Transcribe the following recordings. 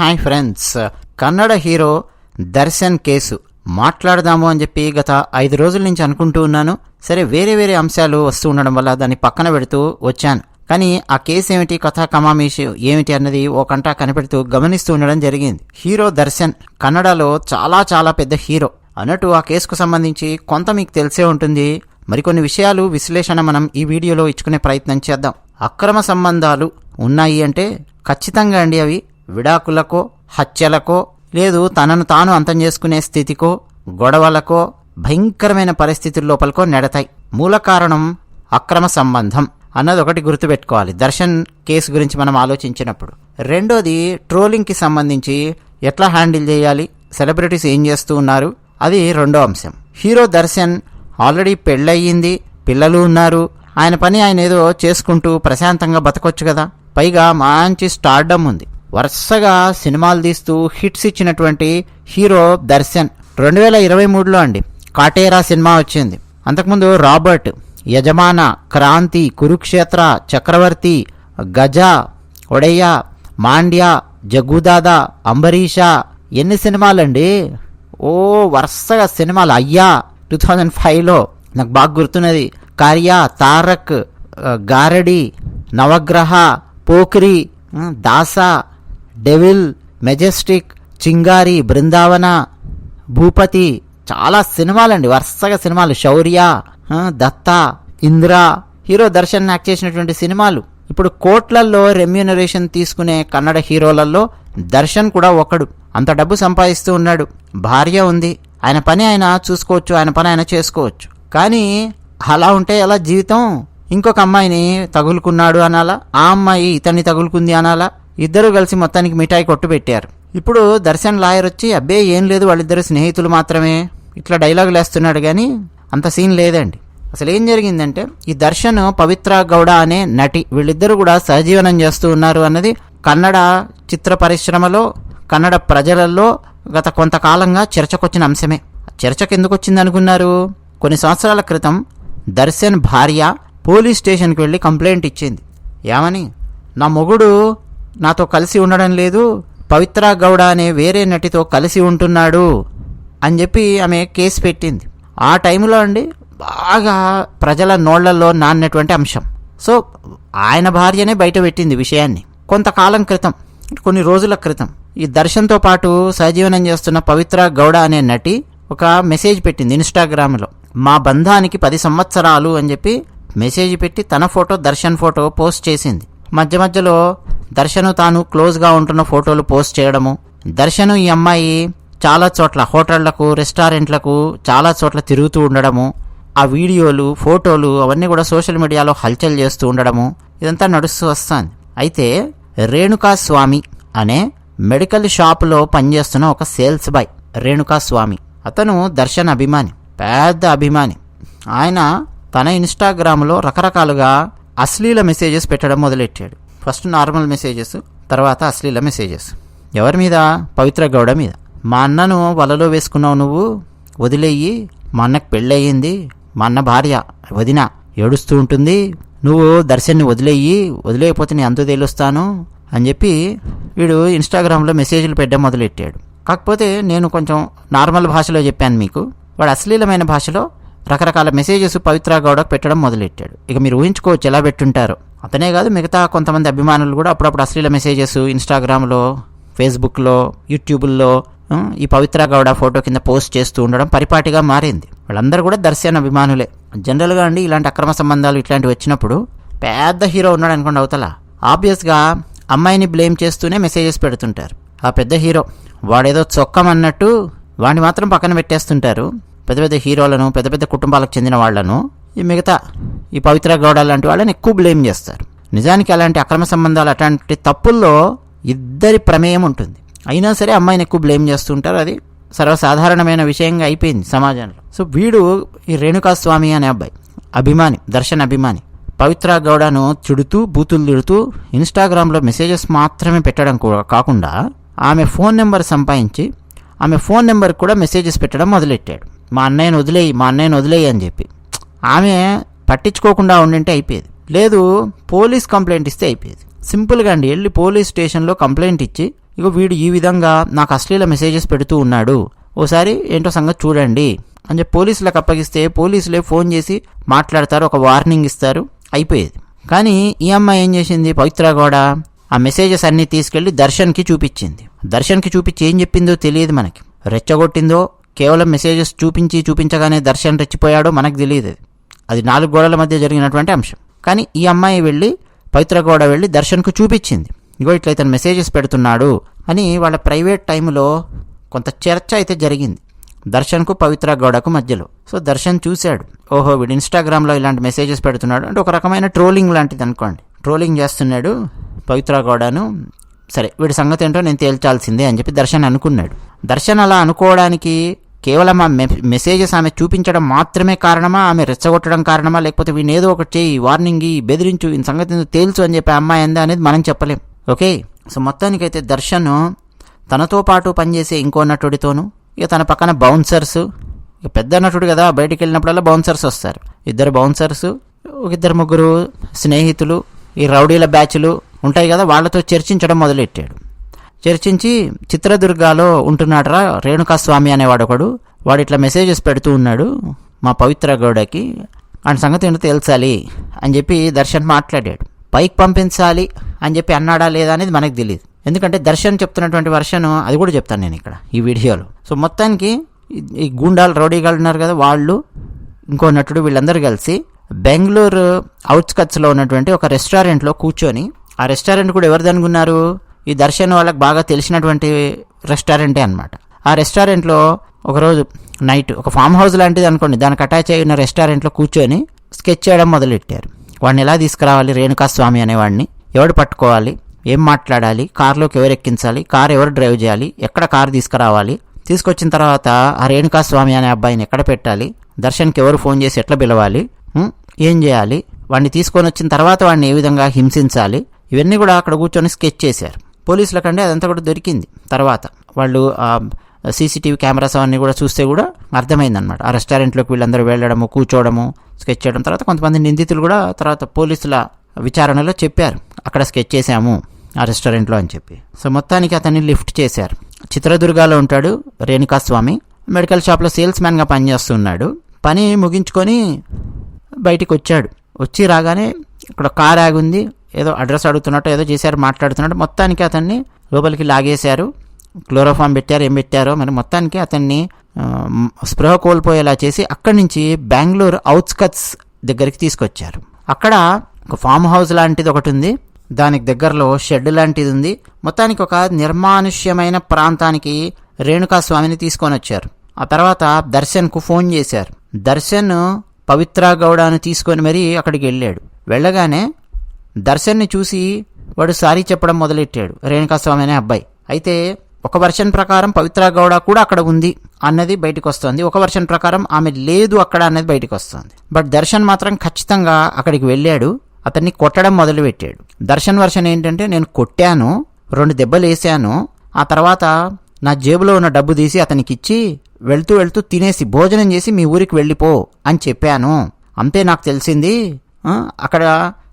Hi friends. Kannada hero Darshan case. మాట్లాడదాము అని చెప్పి గత ఐదు రోజుల నుంచి అనుకుంటూ ఉన్నాను. సరే వేరే వేరే అంశాలు వస్తూ ఉండడం వల్ల దాన్ని పక్కన పెడుతూ వచ్చాను. కానీ ఆ కేసు ఏమిటి కథా కమామీషి ఏమిటి అన్నది ఓ కంట కనిపెడుతూ గమనిస్తూ ఉండడం జరిగింది. హీరో దర్శన్ కన్నడలో చాలా చాలా పెద్ద హీరో. అన్నట్టు ఆ కేసుకు సంబంధించి కొంత మీకు తెలిసే ఉంటుంది. మరికొన్ని విషయాలు విశ్లేషణ మనం ఈ వీడియోలో ఇచ్చుకునే ప్రయత్నం చేద్దాం. అక్రమ సంబంధాలు ఉన్నాయి అంటే ఖచ్చితంగా అండి అవి. విడాకులకో హత్యలకో లేదు తనను తాను అంతం చేసుకునే స్థితికో గొడవలకో భయంకరమైన పరిస్థితుల లోపలకో నెడతాయి. మూల కారణం అక్రమ సంబంధం అన్నది ఒకటి గుర్తుపెట్టుకోవాలి. దర్శన్ కేసు గురించి మనం ఆలోచించినప్పుడు. రెండోది ట్రోలింగ్కి సంబంధించి ఎట్లా హ్యాండిల్ చేయాలి? సెలబ్రిటీస్ ఏం చేస్తూ ఉన్నారు? అది రెండో అంశం. హీరో దర్శన్ ఆల్రెడీ పెళ్ళయ్యింది పిల్లలు ఉన్నారు. ఆయన పని ఆయన ఏదో చేసుకుంటూ ప్రశాంతంగా బతకొచ్చు కదా. పైగా మంచి స్టార్డమ్ ఉంది. వరుసగా సినిమాలు తీస్తూ హిట్స్ ఇచ్చినటువంటి హీరో దర్శన్. రెండు వేల ఇరవై మూడులో అండి కాటేరా సినిమా వచ్చింది. అంతకుముందు రాబర్ట్ యజమాన క్రాంతి కురుక్షేత్ర చక్రవర్తి గజ ఒడయ్య మాండ్య జగ్గుదాదా అంబరీష ఎన్ని సినిమాలండి? ఓ వరుసగా సినిమాలు. అయ్యా టూ థౌజండ్ ఫైవ్లో నాకు బాగా గుర్తున్నది. కార్య తారక్ గారడి నవగ్రహ పోఖ్రి దాస దాసా డెవిల్ మెజెస్టిక్ చింగారి బృందావన భూపతి చాలా సినిమాలండి. వరుసగా సినిమాలు. శౌర్య దత్త ఇంద్ర హీరో దర్శన్ యాక్ట్ చేసినటువంటి సినిమాలు. ఇప్పుడు కోట్లల్లో రెమ్యూనరేషన్ తీసుకునే కన్నడ హీరోలలో దర్శన్ కూడా ఒకడు. అంత డబ్బు సంపాదిస్తూ ఉన్నాడు. భార్య ఉంది. ఆయన పని ఆయన చూసుకోవచ్చు. ఆయన పని ఆయన చేసుకోవచ్చు. కానీ అలా ఉంటే ఎలా జీవితం? ఇంకొక అమ్మాయిని తగులుకున్నాడు అనాలా? ఆ అమ్మాయి ఇతన్ని తగులుకుంది అనాలా? ఇద్దరూ కలిసి మొత్తానికి మిఠాయి కొట్టు పెట్టారు. ఇప్పుడు దర్శన్ లాయర్ వచ్చి అబ్బే ఏం లేదు వాళ్ళిద్దరు స్నేహితులు మాత్రమే. ఇట్లా డైలాగులు వేస్తున్నాడు కానీ అంత సీన్ లేదండి. అసలు ఏం జరిగిందంటే ఈ దర్శన్ పవిత్ర గౌడ అనే నటి వీళ్ళిద్దరూ కూడా సహజీవనం చేస్తూ ఉన్నారు అన్నది కన్నడ చిత్ర పరిశ్రమలో కన్నడ ప్రజలలో గత కొంతకాలంగా చర్చకొచ్చిన అంశమే. చర్చకు ఎందుకు వచ్చింది అనుకున్నారు కొన్ని సంవత్సరాల క్రితం దర్శన్ భార్య పోలీస్ స్టేషన్కి వెళ్ళి కంప్లైంట్ ఇచ్చింది. ఏమని? నా మొగుడు నాతో కలిసి ఉండడం లేదు. పవిత్ర గౌడ అనే వేరే నటితో కలిసి ఉంటున్నాడు అని చెప్పి ఆమె కేసు పెట్టింది. ఆ టైంలో అండి బాగా ప్రజల నోళ్ళలో నాన్నటువంటి అంశం. సో ఆయన భార్యనే బయట పెట్టింది విషయాన్ని. కొంతకాలం క్రితం కొన్ని రోజుల క్రితం ఈ దర్శన్తో పాటు సహజీవనం చేస్తున్న పవిత్ర గౌడ అనే నటి ఒక మెసేజ్ పెట్టింది ఇన్స్టాగ్రామ్లో. మా బంధానికి పది సంవత్సరాలు అని చెప్పి మెసేజ్ పెట్టి తన ఫోటో దర్శన్ ఫోటో పోస్ట్ చేసింది. మధ్య మధ్యలో దర్శను తాను క్లోజ్గా ఉంటున్న ఫోటోలు పోస్ట్ చేయడము. దర్శను ఈ అమ్మాయి చాలా చోట్ల హోటళ్ళకు రెస్టారెంట్లకు చాలా చోట్ల తిరుగుతూ ఉండడము. ఆ వీడియోలు ఫోటోలు అవన్నీ కూడా సోషల్ మీడియాలో హల్చల్ చేస్తూ ఉండడము. ఇదంతా నడుస్తూ వస్తుంది. అయితే రేణుకా స్వామి అనే మెడికల్ షాపులో పనిచేస్తున్న ఒక సేల్స్ బాయ్ రేణుకా స్వామి అతను దర్శన్ అభిమాని పెద్ద అభిమాని. ఆయన తన ఇన్స్టాగ్రామ్లో రకరకాలుగా అశ్లీల మెసేజెస్ పెట్టడం మొదలెట్టాడు. ఫస్ట్ నార్మల్ మెసేజెస్ తర్వాత అశ్లీల మెసేజెస్ ఎవరి మీద? పవిత్ర గౌడ మీద. మా అన్నను వలలో వేసుకున్నావు నువ్వు? వదిలేయి. మా అన్నకు పెళ్ళయింది. మా అన్న భార్య. వదిన ఏడుస్తూ ఉంటుంది. నువ్వు దర్శన్ని వదిలేయి. వదిలేకపోతే నేను అంతు తేలుస్తాను అని చెప్పి వీడు ఇన్స్టాగ్రామ్లో మెసేజ్లు పెట్టడం మొదలెట్టాడు. కాకపోతే నేను కొంచెం నార్మల్ భాషలో చెప్పాను మీకు. వాడు అశ్లీలమైన భాషలో రకరకాల మెసేజెస్ పవిత్ర గౌడకు పెట్టడం మొదలెట్టాడు. ఇక మీరు ఊహించుకోవచ్చు ఎలా పెట్టుంటారు. అతనే కాదు మిగతా కొంతమంది అభిమానులు కూడా అప్పుడప్పుడు అశ్లీల మెసేజెస్ ఇన్స్టాగ్రామ్లో ఫేస్బుక్లో యూట్యూబుల్లో ఈ పవిత్ర గౌడ ఫోటో కింద పోస్ట్ చేస్తూ ఉండడం పరిపాటిగా మారింది. వాళ్ళందరూ కూడా దర్శన అభిమానులే. జనరల్గా అండి ఇలాంటి అక్రమ సంబంధాలు ఇట్లాంటివి వచ్చినప్పుడు పెద్ద హీరో ఉన్నాడు అనుకోండి అవతల. ఆబ్వియస్గా అమ్మాయిని బ్లేమ్ చేస్తూనే మెసేజెస్ పెడుతుంటారు. ఆ పెద్ద హీరో వాడేదో చొక్కమన్నట్టు వాడిని మాత్రం పక్కన పెట్టేస్తుంటారు. పెద్ద పెద్ద హీరోలను పెద్ద పెద్ద కుటుంబాలకు చెందిన వాళ్ళను ఈ మిగతా ఈ పవిత్ర గౌడ లాంటి వాళ్ళని ఎక్కువ బ్లేమ్ చేస్తారు. నిజానికి అలాంటి అక్రమ సంబంధాలు అట్లాంటి తప్పుల్లో ఇద్దరి ప్రమేయం ఉంటుంది. అయినా సరే అమ్మాయిని ఎక్కువ బ్లేమ్ చేస్తుంటారు అది సర్వసాధారణమైన విషయంగా అయిపోయింది సమాజంలో. సో వీడు ఈ రేణుకా స్వామి అనే అబ్బాయి అభిమాని దర్శన్ అభిమాని పవిత్ర గౌడను చుడుతూ బూతులు తిడుతూ ఇన్స్టాగ్రామ్లో మెసేజెస్ మాత్రమే పెట్టడం కాకుండా ఆమె ఫోన్ నెంబర్ సంపాదించి ఆమె ఫోన్ నెంబర్ కూడా మెసేజెస్ పెట్టడం మొదలెట్టాడు. మా అన్నయ్యను వదిలేయి మా అన్నయ్యను వదిలేయి అని చెప్పి. ఆమె పట్టించుకోకుండా ఉండింటే అయిపోయేది. లేదు పోలీస్ కంప్లైంట్ ఇస్తే అయిపోయేది. సింపుల్గా అండి వెళ్ళి పోలీస్ స్టేషన్లో కంప్లైంట్ ఇచ్చి ఇగో వీడు ఈ విధంగా నాకు అశ్లీల మెసేజెస్ పెడుతూ ఉన్నాడు ఓసారి ఏంటో సంగతి చూడండి అని చెప్పి పోలీసులకు అప్పగిస్తే పోలీసులే ఫోన్ చేసి మాట్లాడతారు ఒక వార్నింగ్ ఇస్తారు అయిపోయేది. కానీ ఈ అమ్మాయి ఏం చేసింది? పవిత్ర కూడా ఆ మెసేజెస్ అన్నీ తీసుకెళ్ళి దర్శన్కి చూపించింది. దర్శన్కి చూపించి ఏం చెప్పిందో తెలియదు మనకి. రెచ్చగొట్టిందో కేవలం మెసేజెస్ చూపించి చూపించగానే దర్శన్ రెచ్చిపోయాడో మనకు తెలియదు. అది. నాలుగు గోడల మధ్య జరిగినటువంటి అంశం. కానీ ఈ అమ్మాయి వెళ్ళి పవిత్ర గోడ వెళ్ళి దర్శన్కు చూపించింది. ఇగో ఇట్లా ఇతను మెసేజెస్ పెడుతున్నాడు అని వాళ్ళ ప్రైవేట్ టైంలో కొంత చర్చ అయితే జరిగింది. దర్శన్కు పవిత్ర గౌడకు మధ్యలో. సో దర్శన్ చూశాడు. ఓహో వీడు ఇన్స్టాగ్రామ్లో ఇలాంటి మెసేజెస్ పెడుతున్నాడు. అంటే ఒక రకమైన ట్రోలింగ్ లాంటిది అనుకోండి. ట్రోలింగ్ చేస్తున్నాడు పవిత్ర గౌడను. సరే వీడి సంగతి ఏంటో నేను తేల్చాల్సిందే అని చెప్పి దర్శన్ అనుకున్నాడు. దర్శన్ అలా అనుకోవడానికి కేవలం ఆ మెసేజెస్ ఆమె చూపించడం మాత్రమే కారణమా? ఆమె రెచ్చగొట్టడం కారణమా? లేకపోతే వీడిని ఏదో ఒకటి చేయి వార్నింగ్ ఈ బెదిరించు ఈ సంగతి తేల్చు అని చెప్పి అమ్మాయి అందా అనేది మనం చెప్పలేం. ఓకే? సో మొత్తానికైతే దర్శన్ తనతో పాటు పనిచేసే ఇంకో నటుడితోనూ ఇక తన పక్కన బౌన్సర్స్ ఇక పెద్ద నటుడు కదా బయటికి వెళ్ళినప్పుడల్లా బౌన్సర్స్ వస్తారు. ఇద్దరు బౌన్సర్స్ ఒక ఇద్దరు ముగ్గురు స్నేహితులు ఈ రౌడీల బ్యాచ్లు ఉంటాయి కదా వాళ్ళతో చర్చించడం మొదలెట్టాడు. చర్చించి చిత్రదుర్గాలో ఉంటున్నాడరా రేణుకాస్వామి అనేవాడు ఒకడు. వాడు ఇట్లా మెసేజెస్ పెడుతూ ఉన్నాడు మా పవిత్ర గౌడకి. ఆయన సంగతి ఏంటో తేల్చాలి అని చెప్పి దర్శన్ మాట్లాడాడు. పైకి పంపించాలి అని చెప్పి అన్నాడా లేదా అనేది మనకు తెలియదు ఎందుకంటే దర్శన్ చెప్తున్నటువంటి వర్షన్ అది కూడా చెప్తాను నేను ఇక్కడ ఈ వీడియోలో. సో మొత్తానికి ఈ- గూండాలు రౌడీగాళ్ళు ఉన్నారు కదా వాళ్ళు ఇంకో నటుడు వీళ్ళందరూ కలిసి బెంగళూరు అవుట్స్కట్స్లో ఉన్నటువంటి ఒక రెస్టారెంట్లో కూర్చొని ఆ రెస్టారెంట్ కూడా ఎవరిది అనుకున్నారు? ఈ దర్శన్ వాళ్ళకి బాగా తెలిసినటువంటి రెస్టారెంటే అనమాట ఆ రెస్టారెంట్లో ఒకరోజు నైట్ ఒక ఫామ్ హౌస్ లాంటిది అనుకోండి దానికి అటాచ్ అయిన రెస్టారెంట్లో కూర్చొని స్కెచ్ చేయడం మొదలెట్టారు. వాడిని ఎలా తీసుకురావాలి? రేణుకాస్వామి అనేవాడిని. ఎవడు పట్టుకోవాలి? ఏం మాట్లాడాలి? కార్లోకి ఎవరు ఎక్కించాలి? కార్ ఎవరు డ్రైవ్ చేయాలి? ఎక్కడ కార్ తీసుకురావాలి? తీసుకొచ్చిన తర్వాత ఆ రేణుకాస్వామి అనే అబ్బాయిని ఎక్కడ పెట్టాలి? దర్శన్కి ఎవరు ఫోన్ చేసి ఎట్లా పిలవాలి? ఏం చేయాలి? వాడిని తీసుకొని వచ్చిన తర్వాత వాడిని ఏ విధంగా హింసించాలి? ఇవన్నీ కూడా అక్కడ కూర్చొని స్కెచ్ చేశారు. పోలీసుల కంటే అదంతా కూడా దొరికింది. తర్వాత వాళ్ళు సీసీటీవీ కెమెరాస్ అవన్నీ కూడా చూస్తే కూడా అర్థమైందనమాట ఆ రెస్టారెంట్లోకి వీళ్ళందరూ వెళ్ళడము కూర్చోవడము స్కెచ్ చేయడం. తర్వాత కొంతమంది నిందితులు కూడా తర్వాత పోలీసుల విచారణలో చెప్పారు. అక్కడ స్కెచ్ చేశాము ఆ రెస్టారెంట్లో అని చెప్పి. సో మొత్తానికి అతన్ని లిఫ్ట్ చేశారు. చిత్రదుర్గాలో ఉంటాడు రేణుకాస్వామి. మెడికల్ షాప్లో సేల్స్ మ్యాన్గా పనిచేస్తున్నాడు. పని ముగించుకొని బయటికి వచ్చాడు వచ్చి రాగానే ఇక్కడ కార్ ఆగుంది. ఏదో అడ్రస్ అడుగుతున్నట్టు ఏదో చేశారు మాట్లాడుతున్నట్టు మొత్తానికి అతన్ని లోపలికి లాగేశారు. క్లోరోఫామ్ పెట్టారు ఏం పెట్టారో మరి మొత్తానికి అతన్ని స్పృహ కోల్పోయేలా చేసి అక్కడి నుంచి బెంగళూరు అవుట్స్కట్స్ దగ్గరికి తీసుకొచ్చారు. అక్కడ ఒక ఫామ్ హౌస్ లాంటిది ఒకటి ఉంది. దానికి దగ్గరలో షెడ్ లాంటిది ఉంది. మొత్తానికి ఒక నిర్మానుష్యమైన ప్రాంతానికి రేణుకాస్వామిని తీసుకొని వచ్చారు. ఆ తర్వాత దర్శన్కు ఫోన్ చేశారు. దర్శన్ పవిత్ర గౌడను తీసుకొని మరీ అక్కడికి వెళ్ళాడు. వెళ్ళగానే దర్శన్ని చూసి వాడు సారీ చెప్పడం మొదలెట్టాడు. రేణుకాస్వామి అనే అబ్బాయి. అయితే ఒక వర్షన్ ప్రకారం పవిత్ర గౌడ కూడా అక్కడ ఉంది అన్నది బయటకు వస్తుంది ఒక వర్షన్ ప్రకారం ఆమె లేదు అక్కడ అన్నది బయటకు వస్తుంది బట్ దర్శన్ మాత్రం ఖచ్చితంగా అక్కడికి వెళ్ళాడు. అతన్ని కొట్టడం మొదలుపెట్టాడు. దర్శన్ వర్షన్ ఏంటంటే నేను కొట్టాను రెండు దెబ్బలు వేసాను ఆ తర్వాత నా జేబులో ఉన్న డబ్బు తీసి అతనికి ఇచ్చి వెళ్తూ వెళ్తూ తినేసి భోజనం చేసి మీ ఊరికి వెళ్ళిపో అని చెప్పాను. అంతే నాకు తెలిసింది. అక్కడ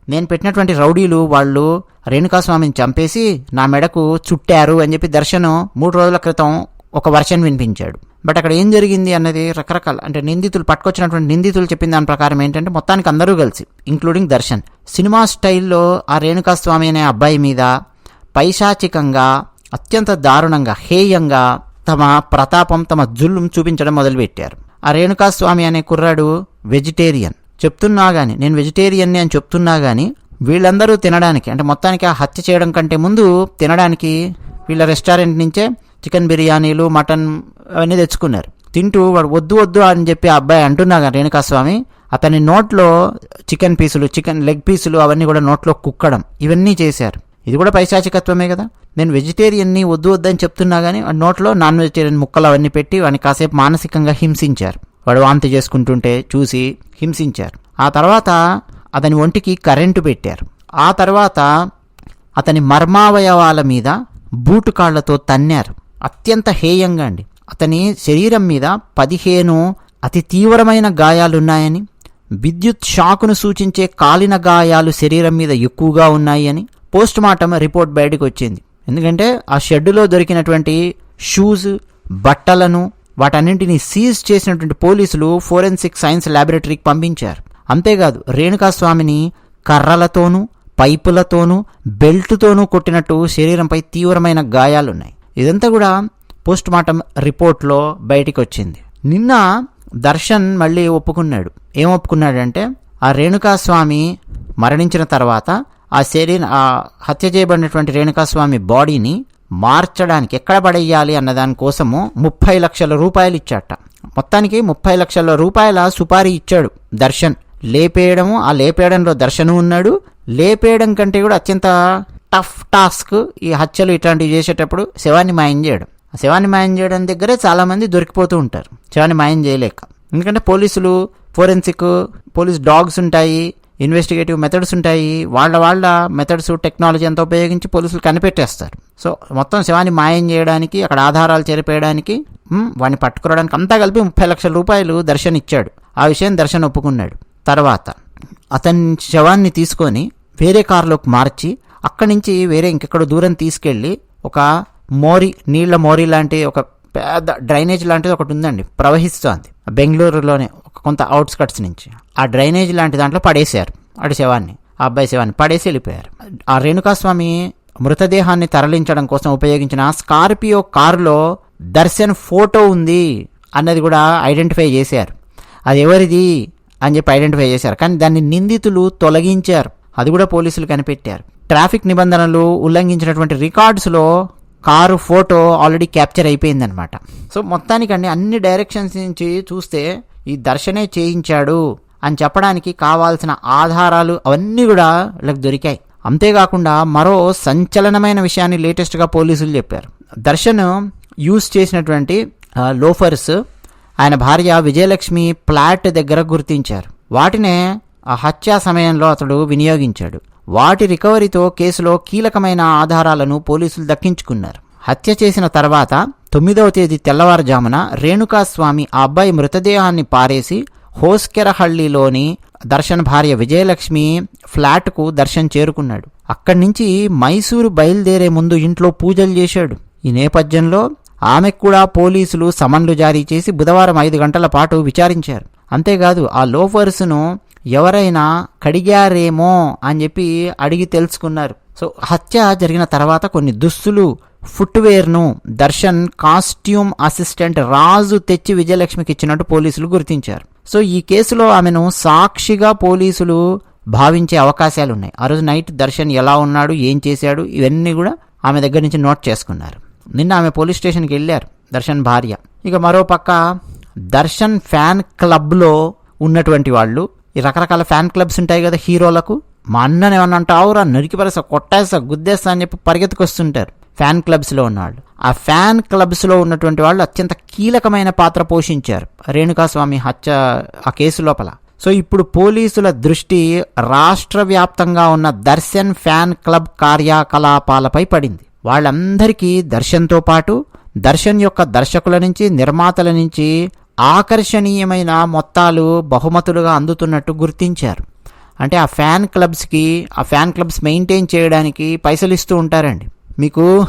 నేను పెట్టినటువంటి రౌడీలు వాళ్ళు రేణుకాస్వామిని చంపేసి నా మెడకు చుట్టారు అని చెప్పి దర్శనం మూడు రోజుల క్రితం ఒక వర్షన్ వినిపించాడు. బట్ అక్కడ ఏం జరిగింది అన్నది రకరకాల అంటే నిందితులు పట్టుకొచ్చినటువంటి నిందితులు చెప్పిన దాని ప్రకారం ఏంటంటే మొత్తానికి అందరూ కలిసి ఇంక్లూడింగ్ దర్శన్. సినిమా స్టైల్లో ఆ రేణుకాస్వామి అనే అబ్బాయి మీద పైశాచికంగా అత్యంత దారుణంగా హేయంగా తమ ప్రతాపం తమ జుల్లుం చూపించడం మొదలుపెట్టారు. ఆ రేణుకాస్వామి అనే కుర్రాడు వెజిటేరియన్ చెప్తున్నా కానీ నేను వెజిటేరియన్ని అని చెప్తున్నా కానీ వీళ్ళందరూ తినడానికి అంటే మొత్తానికి ఆ హత్య చేయడం కంటే ముందు తినడానికి వీళ్ళ రెస్టారెంట్ నుంచే చికెన్ బిర్యానీలు మటన్ అవన్నీ తెచ్చుకున్నారు. తింటూ వాడు వద్దు వద్దు అని చెప్పి ఆ అబ్బాయి అంటున్నా కానీ రేణుకాస్వామి అతని నోట్లో చికెన్ పీసులు చికెన్ లెగ్ పీసులు అవన్నీ కూడా నోట్లో కుక్కడం ఇవన్నీ చేశారు. ఇది కూడా పైశాచికత్వమే కదా? నేను వెజిటేరియన్ని వద్దు వద్దని చెప్తున్నా కానీ వాడి నోట్లో నాన్ వెజిటేరియన్ ముక్కలు అవన్నీ పెట్టి వాడిని కాసేపు మానసికంగా హింసించారు. వాడు వాంతి చేసుకుంటుంటే చూసి హింసించారు. ఆ తర్వాత అతని ఒంటికి కరెంటు పెట్టారు. ఆ తర్వాత అతని మర్మావయవాల మీద బూటు కాళ్ళతో తన్నారు. అత్యంత హేయంగా అండి. అతని శరీరం మీద పదిహేను అతి తీవ్రమైన గాయాలున్నాయని విద్యుత్ షాకును సూచించే కాలిన గాయాలు శరీరం మీద ఎక్కువగా ఉన్నాయి అని పోస్ట్ మార్టం రిపోర్ట్ బయటకు వచ్చింది. ఎందుకంటే ఆ షెడ్డులో దొరికినటువంటి షూస్ బట్టలను వాటన్నింటినీ సీజ్ చేసినటువంటి పోలీసులు ఫోరెన్సిక్ సైన్స్ ల్యాబొరేటరీకి పంపించారు. అంతేకాదు రేణుకాస్వామిని కర్రలతోనూ పైపులతోనూ బెల్ట్తోనూ కొట్టినట్టు శరీరంపై తీవ్రమైన గాయాలున్నాయి. ఇదంతా కూడా పోస్ట్ మార్టం రిపోర్ట్లో బయటికి వచ్చింది నిన్న దర్శన్ మళ్ళీ ఒప్పుకున్నాడు. ఏం ఒప్పుకున్నాడంటే ఆ రేణుకాస్వామి మరణించిన తర్వాత ఆ శరీర ఆ హత్య చేయబడినటువంటి రేణుకాస్వామి బాడీని మార్చడానికి ఎక్కడ పడేయాలి అన్నదానికోసము ముప్పై లక్షల రూపాయలు ఇచ్చాట. మొత్తానికి ముప్పై లక్షల రూపాయల సుపారీ ఇచ్చాడు దర్శన్. లేపేయడము ఆ లేపేయడంలో దర్శనం ఉన్నాడు. లేపేయడం కంటే కూడా అత్యంత టఫ్ టాస్క్ ఈ హత్యలు ఇట్లాంటివి చేసేటప్పుడు శవాన్ని మాయం చేయడం. ఆ శవాన్ని మాయం చేయడం దగ్గరే చాలామంది దొరికిపోతూ ఉంటారు. శవాన్ని మాయం చేయలేక. ఎందుకంటే పోలీసులు ఫోరెన్సిక్ పోలీస్ డాగ్స్ ఉంటాయి. ఇన్వెస్టిగేటివ్ మెథడ్స్ ఉంటాయి. వాళ్ళ వాళ్ళ మెథడ్స్ టెక్నాలజీ అంతా ఉపయోగించి పోలీసులు కనిపెట్టేస్తారు. సో మొత్తం శవాన్ని మాయం చేయడానికి అక్కడ ఆధారాలు చెరిపేయడానికి వాడిని పట్టుకురావడానికి అంతా కలిపి ముప్పై లక్షల రూపాయలు దర్శన్ ఇచ్చాడు. ఆ విషయం దర్శన్ ఒప్పుకున్నాడు. తర్వాత అతని శవాన్ని తీసుకొని వేరే కారులోకి మార్చి అక్కడి నుంచి వేరే ఇంకెక్కడ దూరం తీసుకెళ్ళి ఒక మోరీ నీళ్ళ మోరీ లాంటి ఒక పెద్ద డ్రైనేజ్ లాంటిది ఒకటి ఉందండి ప్రవహిస్తోంది. బెంగళూరులోనే ఒక కొంత అవుట్స్కట్స్ నుంచి. ఆ డ్రైనేజ్ లాంటి దాంట్లో పడేశారు అటు శవాన్ని ఆ అబ్బాయి శవాన్ని పడేసి వెళ్ళిపోయారు. ఆ రేణుకాస్వామి మృతదేహాన్ని తరలించడం కోసం ఉపయోగించిన స్కార్పియో కారులో దర్శన్ ఫోటో ఉంది అన్నది కూడా ఐడెంటిఫై చేశారు. అది ఎవరిది అని చెప్పి ఐడెంటిఫై చేశారు. కానీ దాన్ని నిందితులు తొలగించారు. అది కూడా పోలీసులు కనిపెట్టారు. ట్రాఫిక్ నిబంధనలు ఉల్లంఘించినటువంటి రికార్డ్స్లో కారు ఫోటో ఆల్రెడీ క్యాప్చర్ అయిపోయిందనమాట. సో మొత్తానికండి అన్ని డైరెక్షన్స్ నుంచి చూస్తే ఈ దర్శనే చేయించాడు అని చెప్పడానికి కావాల్సిన ఆధారాలు అవన్నీ కూడా వీళ్ళకి దొరికాయి. అంతేకాకుండా మరో సంచలనమైన విషయాన్ని లేటెస్ట్గా పోలీసులు చెప్పారు. దర్శన్ యూజ్ చేసినటువంటి లోఫర్స్ ఆయన భార్య విజయలక్ష్మి ప్లాట్ దగ్గర గుర్తించారు. వాటినే హత్యా సమయంలో అతడు వినియోగించాడు. వాటి రికవరీతో కేసులో కీలకమైన ఆధారాలను పోలీసులు దక్కించుకున్నారు. హత్య చేసిన తర్వాత తొమ్మిదవ తేదీ తెల్లవారుజామున రేణుకాస్వామి ఆ అబ్బాయి మృతదేహాన్ని పారేసి హోస్కెరహళ్ళిలోని దర్శన్ భార్య విజయలక్ష్మి ఫ్లాట్కు దర్శన్ చేరుకున్నాడు. అక్కడి నుంచి మైసూరు బయలుదేరే ముందు ఇంట్లో పూజలు చేశాడు. ఈ నేపథ్యంలో ఆమెకు కూడా పోలీసులు సమన్లు జారీ చేసి బుధవారం ఐదు గంటల పాటు విచారించారు. అంతేకాదు ఆ లోఫర్స్ను ఎవరైనా కడిగారేమో అని చెప్పి అడిగి తెలుసుకున్నారు. సో హత్య జరిగిన తర్వాత కొన్ని దుస్తులు ఫుట్వేర్ను దర్శన్ కాస్ట్యూమ్ అసిస్టెంట్ రాజు తెచ్చి విజయలక్ష్మికి ఇచ్చినట్టు పోలీసులు గుర్తించారు. సో ఈ కేసులో ఆమెను సాక్షిగా పోలీసులు భావించే అవకాశాలు ఉన్నాయి. ఆ రోజు నైట్ దర్శన్ ఎలా ఉన్నాడు ఏం చేశాడు ఇవన్నీ కూడా ఆమె దగ్గర నుంచి నోట్ చేసుకున్నారు. నిన్న ఆమె పోలీస్ స్టేషన్కి వెళ్ళారు దర్శన్ భార్య. ఇక మరో పక్క దర్శన్ ఫ్యాన్ క్లబ్లో ఉన్నటువంటి వాళ్ళు ఈ రకరకాల ఫ్యాన్ క్లబ్స్ ఉంటాయి కదా హీరోలకు. మా అన్నని ఏమన్నా అంటావురా నరికి పరేసా గుద్దేస్తా అని చెప్పి పరిగెత్తుకొస్తుంటారు ఫ్యాన్ క్లబ్స్లో ఉన్నవాళ్ళు. ఆ ఫ్యాన్ క్లబ్స్లో ఉన్నటువంటి వాళ్ళు అత్యంత కీలకమైన పాత్ర పోషించారు రేణుకాస్వామి హత్య ఆ కేసు లోపల. సో ఇప్పుడు పోలీసుల దృష్టి రాష్ట్ర వ్యాప్తంగా ఉన్న దర్శన్ ఫ్యాన్ క్లబ్ కార్యకలాపాలపై పడింది. వాళ్ళందరికీ దర్శన్తో పాటు దర్శన్ యొక్క దర్శకుల నుంచి నిర్మాతల నుంచి ఆకర్షణీయమైన మొత్తాలు బహుమతులుగా అందుతున్నట్టు గుర్తించారు. అంటే ఆ ఫ్యాన్ క్లబ్స్కి ఆ ఫ్యాన్ క్లబ్స్ మెయింటైన్ చేయడానికి పైసలు ఇస్తూ ఉంటారండి. మీకు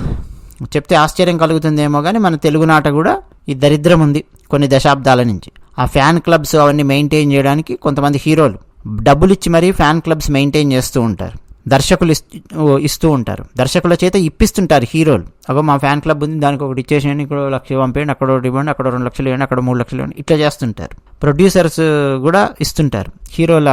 చెప్తే ఆశ్చర్యం కలుగుతుందేమో కానీ మన తెలుగునాట కూడా ఈ దరిద్రం ఉంది కొన్ని దశాబ్దాల నుంచి. ఆ ఫ్యాన్ క్లబ్స్ అవన్నీ మెయింటైన్ చేయడానికి కొంతమంది హీరోలు డబ్బులు ఇచ్చి మరీ ఫ్యాన్ క్లబ్స్ మెయింటైన్ చేస్తూ ఉంటారు. దర్శకులు ఇస్తూ ఇస్తూ ఉంటారు. దర్శకుల చేత ఇప్పిస్తుంటారు హీరోలు. అగో మా ఫ్యాన్ క్లబ్ ఉంది దానికి ఒకటి ఇచ్చేసేయండి ఇక్కడ లక్ష పంపేయండి అక్కడ ఒకటి ఇవ్వండి అక్కడ రెండు లక్షలు ఇవ్వండి అక్కడ మూడు లక్షలు ఇవ్వండి ఇట్లా చేస్తుంటారు. ప్రొడ్యూసర్స్ కూడా ఇస్తుంటారు. హీరోల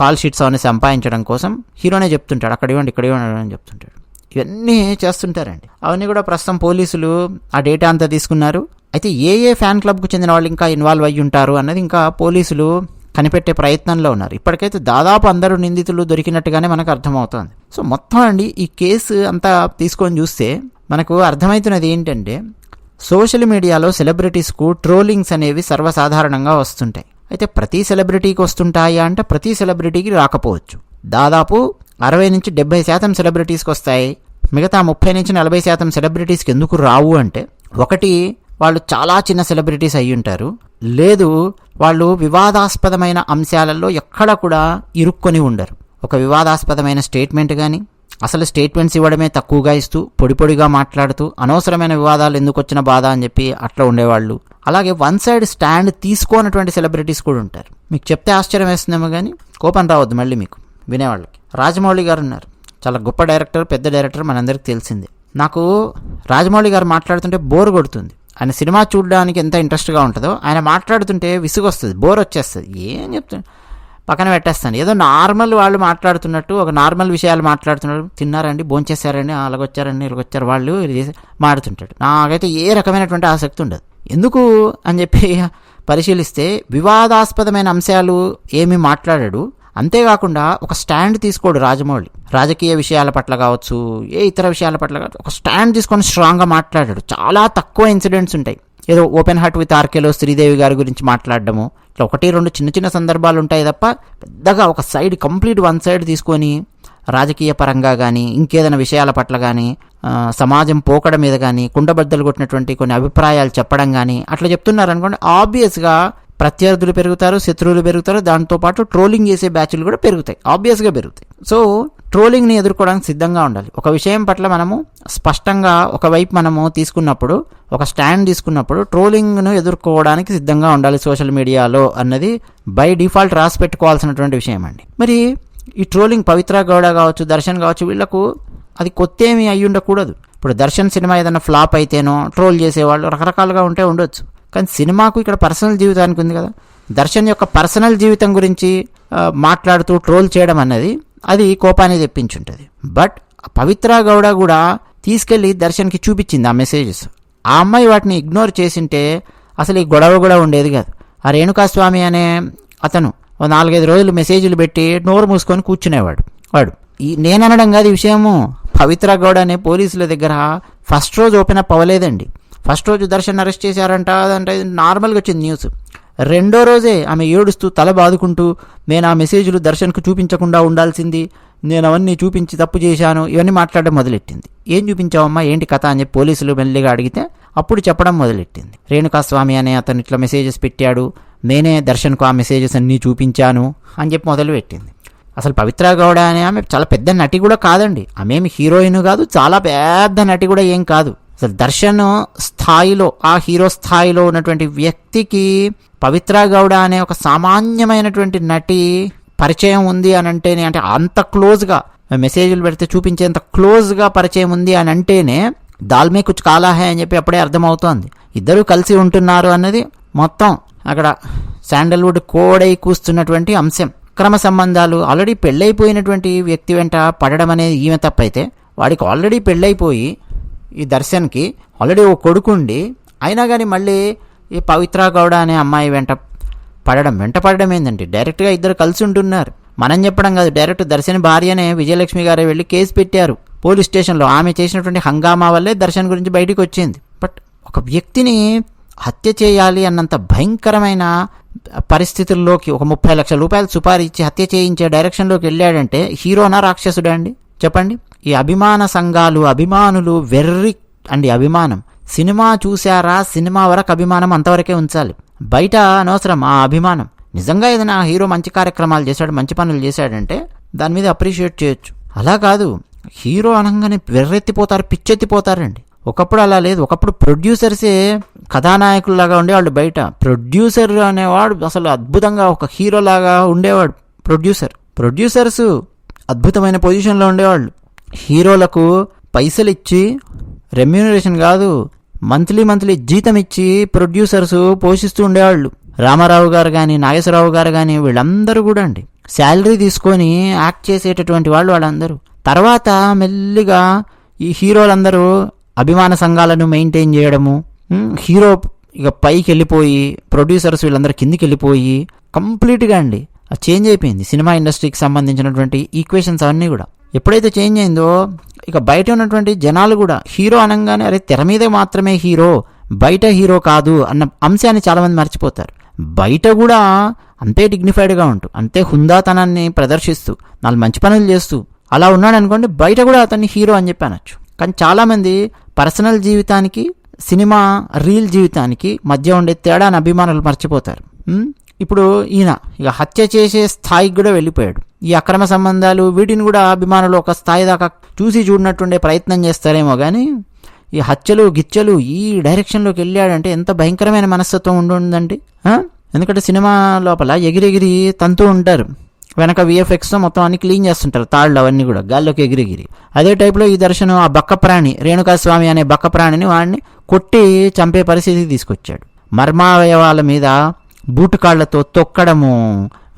కాల్ షీట్స్ అవన్నీ సంపాదించడం కోసం హీరోనే చెప్తుంటాడు అక్కడ ఇవ్వండి ఇక్కడ ఇవ్వండి అని చెప్తుంటాడు. ఇవన్నీ చేస్తుంటారండి. అవన్నీ కూడా ప్రస్తుతం పోలీసులు ఆ డేటా అంతా తీసుకున్నారు. అయితే ఏ ఏ ఫ్యాన్ క్లబ్కు చెందిన వాళ్ళు ఇంకా ఇన్వాల్వ్ అయ్యి ఉంటారు అన్నది ఇంకా పోలీసులు కనిపెట్టే ప్రయత్నంలో ఉన్నారు. ఇప్పటికైతే దాదాపు అందరూ నిందితులు దొరికినట్టుగానే మనకు అర్థమవుతోంది. సో మొత్తం అండి ఈ కేసు అంతా తీసుకొని చూస్తే మనకు అర్థమవుతున్నది ఏంటంటే సోషల్ మీడియాలో సెలబ్రిటీస్కు ట్రోలింగ్స్ అనేవి సర్వసాధారణంగా వస్తుంటాయి. అయితే ప్రతి సెలబ్రిటీకి వస్తుంటాయా అంటే ప్రతి సెలబ్రిటీకి రాకపోవచ్చు. దాదాపు అరవై నుంచి డెబ్బై శాతం సెలబ్రిటీస్కి వస్తాయి. మిగతా ముప్పై నుంచి నలభై శాతం సెలబ్రిటీస్కి ఎందుకు రావు అంటే ఒకటి వాళ్ళు చాలా చిన్న సెలబ్రిటీస్ అయి ఉంటారు లేదు వాళ్ళు వివాదాస్పదమైన అంశాలలో ఎక్కడ కూడా ఇరుక్కొని ఉండరు. ఒక వివాదాస్పదమైన స్టేట్మెంట్ కానీ అసలు స్టేట్మెంట్స్ ఇవ్వడమే తక్కువగా ఇస్తూ పొడి పొడిగా మాట్లాడుతూ అనవసరమైన వివాదాలు ఎందుకు వచ్చిన బాధ అని చెప్పి అట్లా ఉండేవాళ్ళు. అలాగే వన్ సైడ్ స్టాండ్ తీసుకోనటువంటి సెలబ్రిటీస్ కూడా ఉంటారు. మీకు చెప్తే ఆశ్చర్యం వేస్తుందేమో కానీ కోపం రావద్దు మళ్ళీ మీకు. వినేవాళ్ళకి. రాజమౌళి గారు ఉన్నారు. చాలా గొప్ప డైరెక్టర్ పెద్ద డైరెక్టర్ మనందరికీ తెలిసిందే. నాకు రాజమౌళి గారు మాట్లాడుతుంటే బోర్ కొడుతుంది. ఆయన సినిమా చూడడానికి ఎంత ఇంట్రెస్ట్గా ఉంటుందో ఆయన మాట్లాడుతుంటే విసుగొస్తుంది బోర్ వచ్చేస్తుంది ఏం చెప్తాను పక్కన పెట్టేస్తాను. ఏదో నార్మల్ వాళ్ళు మాట్లాడుతున్నట్టు ఒక నార్మల్ విషయాలు మాట్లాడుతున్నారు తిన్నారండి భోంచేశారండి అలాగొచ్చారండి ఇలాగొచ్చారు వాళ్ళు ఇది చేసి మాడుతుంటాడు. నాకైతే ఏ రకమైనటువంటి ఆసక్తి ఉండదు. ఎందుకు అని చెప్పి పరిశీలిస్తే వివాదాస్పదమైన అంశాలు ఏమి మాట్లాడాడు అంతేకాకుండా ఒక స్టాండ్ తీసుకోడు రాజమౌళి. రాజకీయ విషయాల పట్ల కావచ్చు ఏ ఇతర విషయాల పట్ల కావచ్చు ఒక స్టాండ్ తీసుకొని స్ట్రాంగ్గా మాట్లాడాడు. చాలా తక్కువ ఇన్సిడెంట్స్ ఉంటాయి. ఏదో ఓపెన్ హార్ట్ విత్ ఆర్కేలో శ్రీదేవి గారి గురించి మాట్లాడడము ఇట్లా ఒకటి రెండు చిన్న చిన్న సందర్భాలు ఉంటాయి తప్ప పెద్దగా ఒక సైడ్ కంప్లీట్ వన్ సైడ్ తీసుకొని రాజకీయ పరంగా కానీ ఇంకేదైనా విషయాల పట్ల కానీ సమాజం పోకడ మీద కానీ కుండబద్దలు కొట్టినటువంటి కొన్ని అభిప్రాయాలు చెప్పడం కానీ అట్లా చెప్తున్నారు అనుకోండి ఆబ్వియస్గా ప్రత్యర్థులు పెరుగుతారు శత్రువులు పెరుగుతారు దాంతోపాటు ట్రోలింగ్ చేసే బ్యాచ్లు కూడా పెరుగుతాయి ఆబ్వియస్గా పెరుగుతాయి. సో ట్రోలింగ్ని ఎదుర్కోవడానికి సిద్ధంగా ఉండాలి. ఒక విషయం పట్ల మనము స్పష్టంగా ఒకవైపు మనము తీసుకున్నప్పుడు ఒక స్టాండ్ తీసుకున్నప్పుడు ట్రోలింగ్ను ఎదుర్కోవడానికి సిద్ధంగా ఉండాలి సోషల్ మీడియాలో అన్నది బై డిఫాల్ట్ రాసి పెట్టుకోవాల్సినటువంటి విషయం అండి. మరి ఈ ట్రోలింగ్ పవిత్ర గౌడ కావచ్చు దర్శన్ కావచ్చు వీళ్ళకు అది కొత్త ఏమీ అయ్యి ఉండకూడదు ఇప్పుడు దర్శన్ సినిమా ఏదైనా ఫ్లాప్ అయితేనో ట్రోల్ చేసేవాళ్ళు రకరకాలుగా ఉంటే ఉండొచ్చు. కానీ సినిమాకు ఇక్కడ పర్సనల్ జీవితానికి ఉంది కదా. దర్శన్ యొక్క పర్సనల్ జీవితం గురించి మాట్లాడుతూ ట్రోల్ చేయడం అన్నది అది కోపాన్ని తెప్పించుంటుంది. బట్ పవిత్ర గౌడ కూడా తీసుకెళ్ళి దర్శన్కి చూపించింది ఆ మెసేజెస్. ఆ అమ్మాయి వాటిని ఇగ్నోర్ చేసింటే అసలు ఈ గొడవ కూడా ఉండేది కాదు. ఆ రేణుకాస్వామి అనే అతను ఓ నాలుగైదు రోజులు మెసేజ్లు పెట్టి నోరు మూసుకొని కూర్చునేవాడు. వాడు ఈ నేననడం కాదు ఈ విషయము. పవిత్ర గౌడ అనే పోలీసుల దగ్గర ఫస్ట్ రోజు ఓపెన్ అప్ అవ్వలేదండి. ఫస్ట్ రోజు దర్శన్ అరెస్ట్ చేశారంట అదంటే. నార్మల్గా వచ్చింది న్యూస్ రెండో రోజే ఆమె ఏడుస్తూ తల బాదుకుంటూ నేను ఆ మెసేజ్లు దర్శన్కు చూపించకుండా ఉండాల్సింది. నేను అవన్నీ చూపించి తప్పు చేశాను. ఇవన్నీ మాట్లాడడం మొదలెట్టింది. ఏం చూపించావమ్మా? ఏంటి కథ? అని చెప్పి పోలీసులు మెల్లిగా అడిగితే అప్పుడు చెప్పడం మొదలెట్టింది. రేణుకాస్వామి అనే అతను ఇట్లా మెసేజెస్ పెట్టాడు. నేనే దర్శన్కు ఆ మెసేజెస్ అన్నీ చూపించాను. అని చెప్పి మొదలు పెట్టింది అసలు పవిత్ర గౌడ అనే ఆమె చాలా పెద్ద నటి కూడా కాదండి. ఆమె హీరోయిన్ కాదు చాలా పెద్ద నటి కూడా ఏం కాదు. దర్శన్ స్థాయిలో ఆ హీరో స్థాయిలో ఉన్నటువంటి వ్యక్తికి పవిత్ర గౌడ అనే ఒక సామాన్యమైనటువంటి నటి పరిచయం ఉంది అని అంటేనే అంటే అంత క్లోజ్గా మెసేజ్లు పెడితే చూపించేంత క్లోజ్గా పరిచయం ఉంది అని అంటేనే దాల్మే కుచ్ కాలా హే అని చెప్పి అప్పుడే అర్థమవుతోంది. ఇద్దరు కలిసి ఉంటున్నారు అన్నది మొత్తం అక్కడ శాండల్వుడ్ కోడై కూస్తున్నటువంటి అంశం. క్రమ సంబంధాలు ఆల్రెడీ పెళ్ళైపోయినటువంటి వ్యక్తి వెంట పడడం అనేది ఈమె తప్పైతే వాడికి ఆల్రెడీ పెళ్ళైపోయి ఈ దర్శన్కి ఆల్రెడీ ఓ కొడుకుండి అయినా కానీ మళ్ళీ ఈ పవిత్ర గౌడ అనే అమ్మాయి వెంట పడడం వెంట పడడం ఏంటంటే డైరెక్ట్గా ఇద్దరు కలిసి ఉంటున్నారు. మనం చెప్పడం కాదు డైరెక్ట్ దర్శన్ భార్యనే విజయలక్ష్మి గారే వెళ్ళి కేసు పెట్టారు. పోలీస్ స్టేషన్లో ఆమె చేసినటువంటి హంగామా వల్లే దర్శన్ గురించి బయటికి వచ్చింది. బట్ ఒక వ్యక్తిని హత్య చేయాలి అన్నంత భయంకరమైన పరిస్థితుల్లోకి ఒక ముప్పై లక్షల రూపాయలు సుపారీ ఇచ్చి హత్య చేయించే డైరెక్షన్లోకి వెళ్ళాడంటే హీరోనా రాక్షసుడా అండి? చెప్పండి. ఈ అభిమాన సంఘాలు అభిమానులు వెర్రి అండి అభిమానం. సినిమా చూశారా? సినిమా వరకు అభిమానం అంతవరకే ఉంచాలి. బయట అనవసరం ఆ అభిమానం. నిజంగా ఏదైనా హీరో మంచి కార్యక్రమాలు చేశాడు మంచి పనులు చేశాడంటే దాని మీద అప్రిషియేట్ చేయొచ్చు. అలా కాదు. హీరో అనగానే వెర్రెత్తిపోతారు పిచ్చెత్తిపోతారండి. ఒకప్పుడు అలా లేదు. ఒకప్పుడు ప్రొడ్యూసర్సే కథానాయకుల్లాగా ఉండేవాళ్ళు బయట. ప్రొడ్యూసర్ అనేవాడు అసలు అద్భుతంగా ఒక హీరోలాగా ఉండేవాడు ప్రొడ్యూసర్. ప్రొడ్యూసర్స్ అద్భుతమైన పొజిషన్లో ఉండేవాళ్ళు. హీరోలకు పైసలు ఇచ్చి రెమ్యూనరేషన్ కాదు మంత్లీ మంత్లీ జీతం ఇచ్చి ప్రొడ్యూసర్స్ పోషిస్తూ ఉండేవాళ్ళు. రామారావు గారు కానీ నాగేశ్వరరావు గారు కానీ వీళ్ళందరూ కూడా అండి. శాలరీ తీసుకొని యాక్ట్ చేసేటటువంటి వాళ్ళు వాళ్ళందరూ. తర్వాత మెల్లిగా ఈ హీరోలందరూ అభిమాన సంఘాలను మెయింటైన్ చేయడము హీరో ఇక పైకి వెళ్ళిపోయి ప్రొడ్యూసర్స్ వీళ్ళందరూ కిందికి వెళ్ళిపోయి కంప్లీట్గా అండి. చేంజ్ అయిపోయింది. సినిమా ఇండస్ట్రీకి సంబంధించినటువంటి ఈక్వేషన్స్ అవన్నీ కూడా. ఎప్పుడైతే చేంజ్ అయిందో ఇక బయట ఉన్నటువంటి జనాలు కూడా హీరో అనగానే అరే తెర మీదే మాత్రమే హీరో బయట హీరో కాదు అన్న అంశాన్ని చాలామంది మర్చిపోతారు. బయట కూడా అంతే డిగ్నిఫైడ్గా ఉంటూ అంతే హుందాతనాన్ని ప్రదర్శిస్తూ నాలుగు మంచి పనులు చేస్తూ అలా ఉన్నాడు అనుకోండి బయట కూడా అతన్ని హీరో అని చెప్పి అనొచ్చు. కానీ చాలామంది పర్సనల్ జీవితానికి సినిమా రీల్ జీవితానికి మధ్య ఉండే తేడాని అభిమానులు మర్చిపోతారు. ఇప్పుడు ఈయన ఇక హత్య చేసే స్థాయికి కూడా వెళ్ళిపోయాడు. ఈ అక్రమ సంబంధాలు వీటిని కూడా అభిమానులు ఒక స్థాయి దాకా చూసి చూడనట్టుండే ప్రయత్నం చేస్తారేమో కానీ ఈ హత్యలు గిచ్చలు ఈ డైరెక్షన్లోకి వెళ్ళాడంటే ఎంత భయంకరమైన మనస్తత్వం ఉండుందండి ఎందుకంటే సినిమా లోపల ఎగిరెగిరి తంతూ ఉంటారు. వెనక విఎఫ్ఎక్స్ మొత్తం అన్ని క్లీన్ చేస్తుంటారు తాళ్ళు అవన్నీ కూడా గాల్లోకి ఎగిరెగిరి. అదే టైప్లో ఈ దర్శనం ఆ బక్క ప్రాణి రేణుకాస్వామి అనే బక్క ప్రాణిని వాడిని కొట్టి చంపే పరిస్థితికి తీసుకొచ్చాడు. మర్మావయవాల మీద బూటుకాళ్ళతో తొక్కడము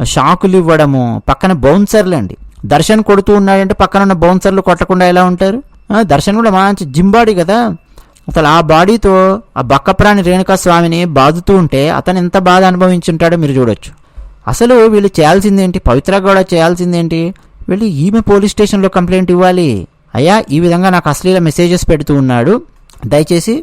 షాకులు ఇవ్వడము పక్కన బౌన్సర్లు అండి. దర్శన్ కొడుతూ ఉన్నాడంటే పక్కన ఉన్న బౌన్సర్లు కొట్టకుండా ఎలా ఉంటారు? దర్శన్ కూడా మంచి జిమ్ బాడీ కదా. అసలు ఆ బాడీతో ఆ బక్కప్రాణి రేణుకా స్వామిని బాదుతూ ఉంటే అతను ఎంత బాధ అనుభవించుంటాడో మీరు చూడొచ్చు. అసలు వీళ్ళు చేయాల్సిందేంటి? పవిత్ర కూడా చేయాల్సిందేంటి? వీళ్ళు ఈమె పోలీస్ స్టేషన్లో కంప్లైంట్ ఇవ్వాలి. అయ్యా ఈ విధంగా నాకు అశ్లీల మెసేజెస్ పెడుతూ ఉన్నాడు. దయచేసి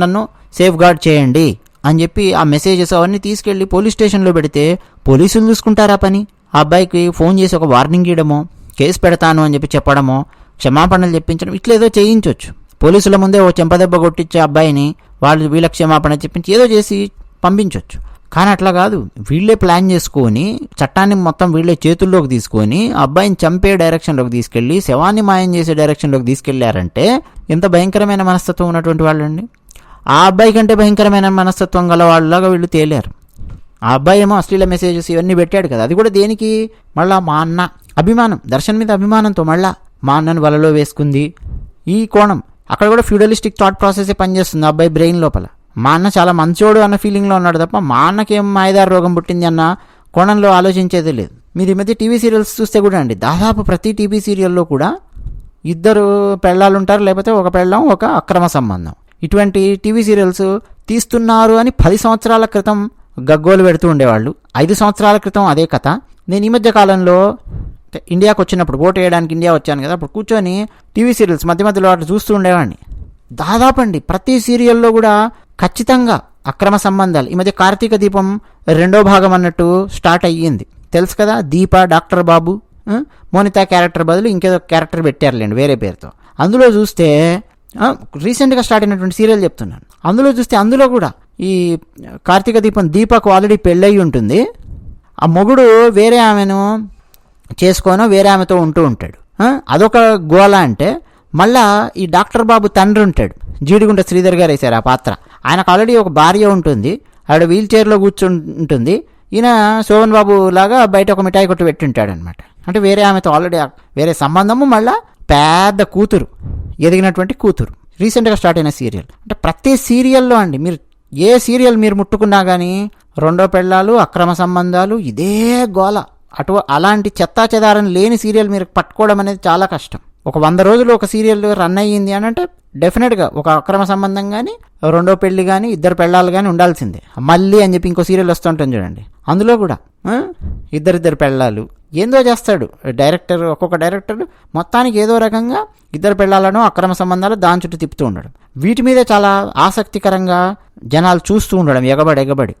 నన్ను సేఫ్ గార్డ్ చేయండి. అని చెప్పి ఆ మెసేజెస్ అవన్నీ తీసుకెళ్ళి పోలీస్ స్టేషన్లో పెడితే పోలీసులు చూసుకుంటారా పని? ఆ అబ్బాయికి ఫోన్ చేసి ఒక వార్నింగ్ ఇవ్వడమో కేసు పెడతాను అని చెప్పి చెప్పడమో క్షమాపణలు చెప్పించడం ఇట్లేదో చేయించవచ్చు పోలీసుల ముందే ఓ చెంపదెబ్బ కొట్టించే అబ్బాయిని వాళ్ళు వీళ్ళ క్షమాపణ చెప్పించి ఏదో చేసి పంపించవచ్చు కానీ అట్లా కాదు. వీళ్ళే ప్లాన్ చేసుకొని చట్టాన్ని మొత్తం వీళ్ళే చేతుల్లోకి తీసుకొని అబ్బాయిని చంపే డైరెక్షన్లోకి తీసుకెళ్ళి శవాన్ని మాయం చేసే డైరెక్షన్లోకి తీసుకెళ్ళారంటే ఎంత భయంకరమైన మనస్తత్వం ఉన్నటువంటి వాళ్ళండి. ఆ అబ్బాయి కంటే భయంకరమైన మనస్తత్వం గల వాళ్ళలాగా వీళ్ళు తేలారు. ఆ అబ్బాయి ఏమో అశ్లీల మెసేజెస్ ఇవన్నీ పెట్టాడు కదా. అది కూడా దేనికి? మళ్ళా మా అన్న. అభిమానం. దర్శన్ మీద అభిమానంతో మళ్ళా మా అన్నను వలలో వేసుకుంది. ఈ కోణం. అక్కడ కూడా ఫ్యూడలిస్టిక్ థాట్ ప్రాసెసే పనిచేస్తుంది అబ్బాయి బ్రెయిన్ లోపల. మా అన్న చాలా మంచోడు అన్న ఫీలింగ్లో ఉన్నాడు తప్ప మా అన్నకేం మాయదారు రోగం పుట్టింది అన్న కోణంలో ఆలోచించేది లేదు. మీరు ఈ మధ్య టీవీ సీరియల్స్ చూస్తే కూడా అండి దాదాపు ప్రతి టీవీ సీరియల్లో కూడా ఇద్దరు పెళ్ళాలు ఉంటారు లేకపోతే ఒక పెళ్ళం ఒక అక్రమ సంబంధం. ఇటువంటి టీవీ సీరియల్స్ తీస్తున్నారు అని పది సంవత్సరాల క్రితం గగ్గోలు పెడుతూ ఉండేవాళ్ళు. ఐదు సంవత్సరాల క్రితం అదే కథ. నేను ఈ మధ్య కాలంలో ఇండియాకి వచ్చినప్పుడు ఓటు వేయడానికి ఇండియా వచ్చాను కదా అప్పుడు కూర్చొని టీవీ సీరియల్స్ మధ్య మధ్యలో అటు చూస్తూ ఉండేవాడిని. దాదాపు అండి ప్రతి సీరియల్లో కూడా ఖచ్చితంగా అక్రమ సంబంధాలు. ఈ మధ్య కార్తీక దీపం రెండో భాగం అన్నట్టు స్టార్ట్ అయ్యింది. తెలుసు కదా దీప డాక్టర్ బాబు మోనితా క్యారెక్టర్ బదులు ఇంకేదో క్యారెక్టర్ పెట్టారులేండి వేరే పేరుతో. అందులో చూస్తే రీసెంట్గా స్టార్ట్ అయినటువంటి సీరియల్ చెప్తున్నాను. అందులో చూస్తే అందులో కూడా ఈ కార్తీక దీపం దీపకు ఆల్రెడీ పెళ్ళయి ఉంటుంది. ఆ మొగుడు వేరే ఆమెను చేసుకోనో వేరే ఆమెతో ఉంటూ ఉంటాడు. అదొక గోల అంటే మళ్ళా ఈ డాక్టర్ బాబు తండ్రి ఉంటాడు. జీడిగుంట శ్రీధర్ గారు వేశారు ఆ పాత్ర. ఆయనకు ఆల్రెడీ ఒక భార్య ఉంటుంది. ఆవిడ వీల్ చైర్లో కూర్చుంటుంది. ఈయన శోభన్ బాబు లాగా బయట ఒక మిఠాయి కొట్టు పెట్టింటాడు అనమాట అంటే వేరే ఆమెతో ఆల్రెడీ వేరే సంబంధము మళ్ళా పెద్ద కూతురు. ఎదిగినటువంటి కూతురు. రీసెంట్గా స్టార్ట్ అయిన సీరియల్ అంటే ప్రతి సీరియల్లో అండి మీరు ఏ సీరియల్ మీరు ముట్టుకున్నా కానీ రెండో పెళ్ళాలు అక్రమ సంబంధాలు ఇదే గోల. అటు అలాంటి చెత్తా చెదారం లేని సీరియల్ మీరు పట్టుకోవడం అనేది చాలా కష్టం. ఒక వంద రోజులు ఒక సీరియల్ రన్ అయ్యింది అని అంటే డెఫినెట్గా ఒక అక్రమ సంబంధం కానీ రెండో పెళ్ళి కానీ ఇద్దరు పెళ్ళాలు కానీ ఉండాల్సిందే. మళ్ళీ అని చెప్పి ఇంకో సీరియల్ వస్తుంటుంది చూడండి. అందులో కూడా ఇద్దరిద్దరు పెళ్ళాలు. ఏందో చేస్తాడు. డైరెక్టర్ ఒక్కొక్క డైరెక్టర్ మొత్తానికి ఏదో రకంగా ఇద్దరు పెళ్ళాలను అక్రమ సంబంధాలు దాని చుట్టూ తిప్పుతూ ఉండడం. వీటి మీద చాలా ఆసక్తికరంగా జనాలు చూస్తూ ఉండడం ఎగబడి ఎగబడి.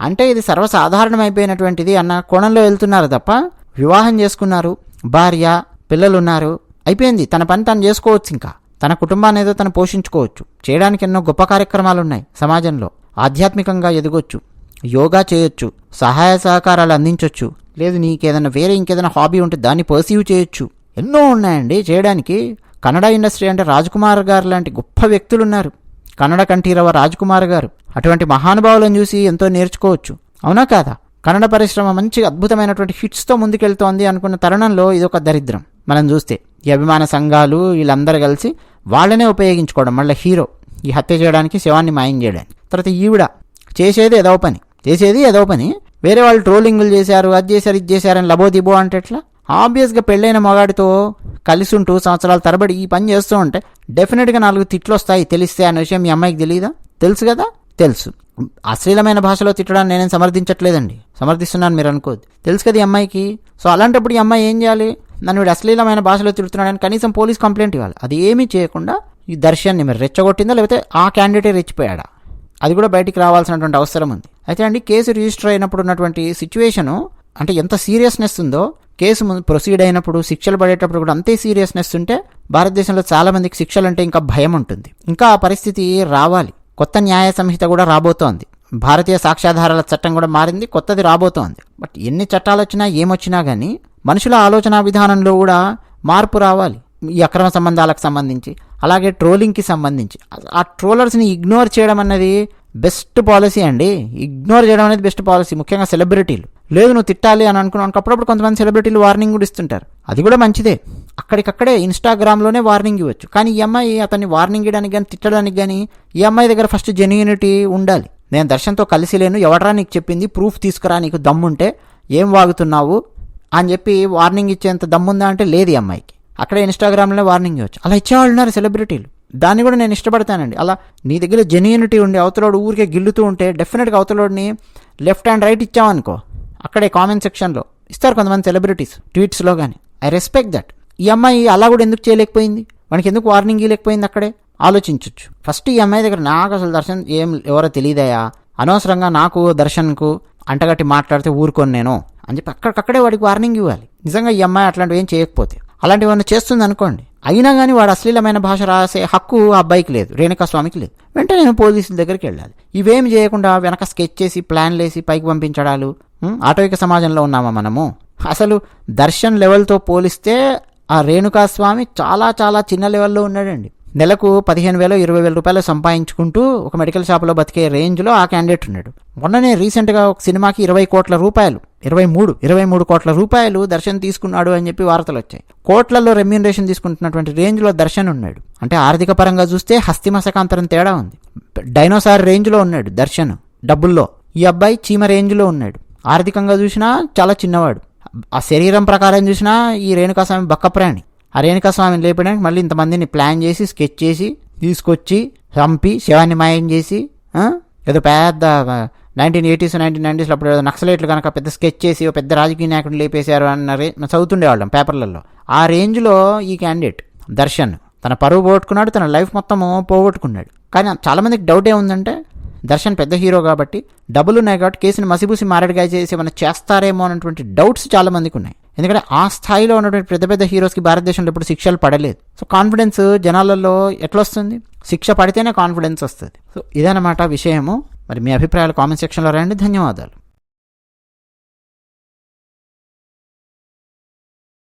అంటే ఇది సర్వసాధారణమైపోయినటువంటిది అన్న కోణంలో వెళ్తున్నారు తప్ప వివాహం చేసుకున్నారు భార్య పిల్లలు ఉన్నారు అయిపోయింది. తన పని తను చేసుకోవచ్చు ఇంకా. తన కుటుంబాన్ని ఏదో తను పోషించుకోవచ్చు. చేయడానికి ఎన్నో గొప్ప కార్యక్రమాలు ఉన్నాయి సమాజంలో. ఆధ్యాత్మికంగా ఎదగొచ్చు. యోగా చేయొచ్చు సహాయ సహకారాలు అందించవచ్చు లేదు నీకేదైనా వేరే ఇంకేదైనా హాబీ ఉంటే దాన్ని పర్సీవ్ చేయొచ్చు. ఎన్నో ఉన్నాయండి చేయడానికి. కన్నడ ఇండస్ట్రీ అంటే రాజ్కుమార్ గారు లాంటి గొప్ప వ్యక్తులు ఉన్నారు కన్నడ కంఠీరవ రాజ్కుమార్ గారు. అటువంటి మహానుభావులను చూసి ఎంతో నేర్చుకోవచ్చు. అవునా కాదా? కన్నడ పరిశ్రమ మంచి అద్భుతమైనటువంటి హిట్స్తో ముందుకెళ్తోంది అనుకున్న తరుణంలో ఇది ఒక దరిద్రం. మనం చూస్తే ఈ అభిమాన సంఘాలు వీళ్ళందరూ కలిసి వాళ్ళనే ఉపయోగించుకోవడం మళ్ళీ హీరో. ఈ హత్య చేయడానికి శవాన్ని మాయం చేయడానికి. తర్వాత ఈవిడ చేసేది ఏదో పని. చేసేది ఏదో పని. వేరే వాళ్ళు ట్రోలింగులు చేశారు అది చేశారు ఇది చేశారని లబో దిబో అంటే ఎట్లా? ఆబ్వియస్గా పెళ్ళైన మగాడితో కలిసి ఉంటూ సంవత్సరాల తరబడి ఈ పని చేస్తూ ఉంటే డెఫినెట్గా నాలుగు తిట్లు వస్తాయి తెలిస్తే అనే విషయం మీ అమ్మాయికి తెలియదా తెలుసు కదా? తెలుసు. అశ్లీలమైన భాషలో తిట్టడాన్ని నేనేం సమర్థించట్లేదండి. సమర్థిస్తున్నాను మీరు అనుకోద్దు తెలుసు కదా ఈ అమ్మాయికి? సో అలాంటప్పుడు ఈ అమ్మాయి ఏం చేయాలి? నన్ను వీడు అశ్లీలమైన భాషలో తిడుతున్నాడని కనీసం పోలీస్ కంప్లైంట్ ఇవ్వాలి. అది ఏమీ చేయకుండా ఈ దర్శన్ని మీరు రెచ్చగొట్టిందా లేకపోతే ఆ క్యాండిడేట్ రెచ్చిపోయాడా? అది కూడా బయటికి రావాల్సినటువంటి అవసరం ఉంది. అయితే అండి కేసు రిజిస్టర్ అయినప్పుడు ఉన్నటువంటి సిచ్యువేషను అంటే ఎంత సీరియస్నెస్ ఉందో కేసు ముందు ప్రొసీడ్ అయినప్పుడు శిక్షలు పడేటప్పుడు కూడా అంతే సీరియస్నెస్ ఉంటే భారతదేశంలో చాలా మందికి శిక్షలు అంటే ఇంకా భయం ఉంటుంది. ఇంకా ఆ పరిస్థితి రావాలి. కొత్త న్యాయ సంహిత కూడా రాబోతోంది. భారతీయ సాక్ష్యాధారాల చట్టం కూడా మారింది కొత్తది రాబోతోంది. బట్ ఎన్ని చట్టాలు వచ్చినా ఏమొచ్చినా కానీ మనుషుల ఆలోచన విధానంలో కూడా మార్పు రావాలి. ఈ అక్రమ సంబంధాలకు సంబంధించి అలాగే ట్రోలింగ్కి సంబంధించి. ఆ ట్రోలర్స్ని ఇగ్నోర్ చేయడం అన్నది బెస్ట్ పాలసీ అండి. ఇగ్నోర్ చేయడం అనేది బెస్ట్ పాలసీ ముఖ్యంగా సెలబ్రిటీలు. లేదు నువ్వు తిట్టాలి అని అనుకున్నాను అప్పుడప్పుడు కొంతమంది సెలబ్రిటీలు వార్నింగ్ కూడా ఇస్తుంటారు. అది కూడా మంచిదే. అక్కడికక్కడే ఇన్స్టాగ్రామ్లోనే వార్నింగ్ ఇవ్వచ్చు. కానీ ఈ అమ్మాయి అతన్ని వార్నింగ్ ఇవ్వడానికి కానీ తిట్టడానికి కానీ ఈ అమ్మాయి దగ్గర ఫస్ట్ జెన్యూనిటీ ఉండాలి. నేను దర్శన్తో కలిసి లేను. ఎవడరా నీకు చెప్పింది? ప్రూఫ్ తీసుకురా నీకు దమ్ముంటే. ఏం వాగుతున్నావు? అని చెప్పి వార్నింగ్ ఇచ్చేంత దమ్ముందా అంటే లేదు ఈ అమ్మాయికి. అక్కడే ఇన్స్టాగ్రామ్లోనే వార్నింగ్ ఇవ్వచ్చు. అలా ఇచ్చేవాళ్ళు ఉన్నారు సెలబ్రిటీలు. దాన్ని కూడా నేను ఇష్టపడతానండి. అలా నీ దగ్గర జెన్యూనిటీ ఉండి అవతలోడు ఊరికే గిల్లుతూ ఉంటే డెఫినెట్గా అవతలోడిని లెఫ్ట్ అండ్ రైట్ ఇచ్చామనుకో అక్కడే కామెంట్ సెక్షన్లో ఇస్తారు కొంతమంది సెలబ్రిటీస్ ట్వీట్స్లో కానీ ఐ రెస్పెక్ట్ దట్ ఈ అమ్మాయి అలా కూడా ఎందుకు చేయలేకపోయింది? మనకి ఎందుకు వార్నింగ్ ఇవ్వలేకపోయింది అక్కడే? ఆలోచించవచ్చు ఫస్ట్ ఈ అమ్మాయి దగ్గర నాకు అసలు దర్శన్ ఏం ఎవరో తెలియదయా? అనవసరంగా నాకు దర్శన్కు అంటగట్టి మాట్లాడితే ఊరుకోను నేను అని చెప్పి అక్కడికక్కడే వాడికి వార్నింగ్ ఇవ్వాలి. నిజంగా ఈ అమ్మాయి అట్లాంటివి ఏం చేయకపోతే. అలాంటివన్నీ చేస్తుంది అనుకోండి. అయినా కానీ వాడు అశ్లీలమైన భాష రాసే హక్కు ఆ అబ్బాయికి లేదు రేణుకాస్వామికి లేదు. వెంటనే నేను పోలీసుల దగ్గరికి వెళ్ళాలి. ఇవేమి చేయకుండా వెనక స్కెచ్ చేసి ప్లాన్లు వేసి పైకి పంపించడాలు? ఉం? ఆటవిక సమాజంలో ఉన్నామా మనము? అసలు దర్శన్ లెవెల్తో పోలిస్తే ఆ రేణుకా స్వామి చాలా చాలా చిన్న లెవెల్లో ఉన్నాడండి. నెలకు పదిహేను వేలు ఇరవై వేల రూపాయలు సంపాదించుకుంటూ ఒక మెడికల్ షాప్లో బతికే రేంజ్లో ఆ క్యాండిడేట్ ఉన్నాడు. మొన్ననే రీసెంట్గా ఒక సినిమాకి ఇరవై కోట్ల రూపాయలు ఇరవై మూడు ఇరవై మూడు కోట్ల రూపాయలు దర్శన్ తీసుకున్నాడు అని చెప్పి వార్తలు వచ్చాయి. కోట్లలో రెమ్యూనరేషన్ తీసుకుంటున్నటువంటి రేంజ్లో దర్శన్ ఉన్నాడు. అంటే ఆర్థిక పరంగా చూస్తే హస్తిమసకాంతరం తేడా ఉంది. డైనోసార్ రేంజ్లో ఉన్నాడు దర్శన్ డబ్బుల్లో. ఈ అబ్బాయి చీమ రేంజ్లో ఉన్నాడు. ఆర్థికంగా చూసినా చాలా చిన్నవాడు. ఆ శరీరం ప్రకారం చూసినా ఈ రేణుకాస్వామి బక్క ప్రాణి ఆ రేణుకాస్వామిని లేపడానికి మళ్ళీ ఇంతమందిని ప్లాన్ చేసి స్కెచ్ చేసి తీసుకొచ్చి చంపి శవాన్ని మాయం చేసి ఏదో పెద్ద నైన్టీన్ ఎయిటీస్ నైన్టీన్ నైంటీస్లో అప్పుడు ఏదో నక్సలైట్లు కనుక పెద్ద స్కెచ్ చేసి పెద్ద రాజకీయ నాయకుడిని లేపేశారు అన్న రే చదువుతుండేవాళ్ళం పేపర్లలో. ఆ రేంజ్లో ఈ క్యాండిడేట్ దర్శన్ తన పరువు పోగొట్టుకున్నాడు తన లైఫ్ మొత్తము పోగొట్టుకున్నాడు. కానీ చాలామందికి డౌట్ ఏముందంటే దర్శన్ పెద్ద హీరో కాబట్టి డబ్బులు ఉన్నాయి కాబట్టి కేసుని మసిబూసి మారడిగా చేసి ఏమైనా చేస్తారేమో అన్నటువంటి డౌట్స్ చాలా మందికి ఉన్నాయి. ఎందుకంటే ఆ స్థాయిలో ఉన్నటువంటి పెద్ద పెద్ద హీరోస్కి భారతదేశంలో ఇప్పుడు శిక్షలు పడలేదు. సో కాన్ఫిడెన్స్ జనాలలో ఎట్లా వస్తుంది శిక్ష పడితేనే కాన్ఫిడెన్స్ వస్తుంది. సో ఇదనమాట విషయము. మరి మీ అభిప్రాయాలు కామెంట్ సెక్షన్లో రండి ధన్యవాదాలు.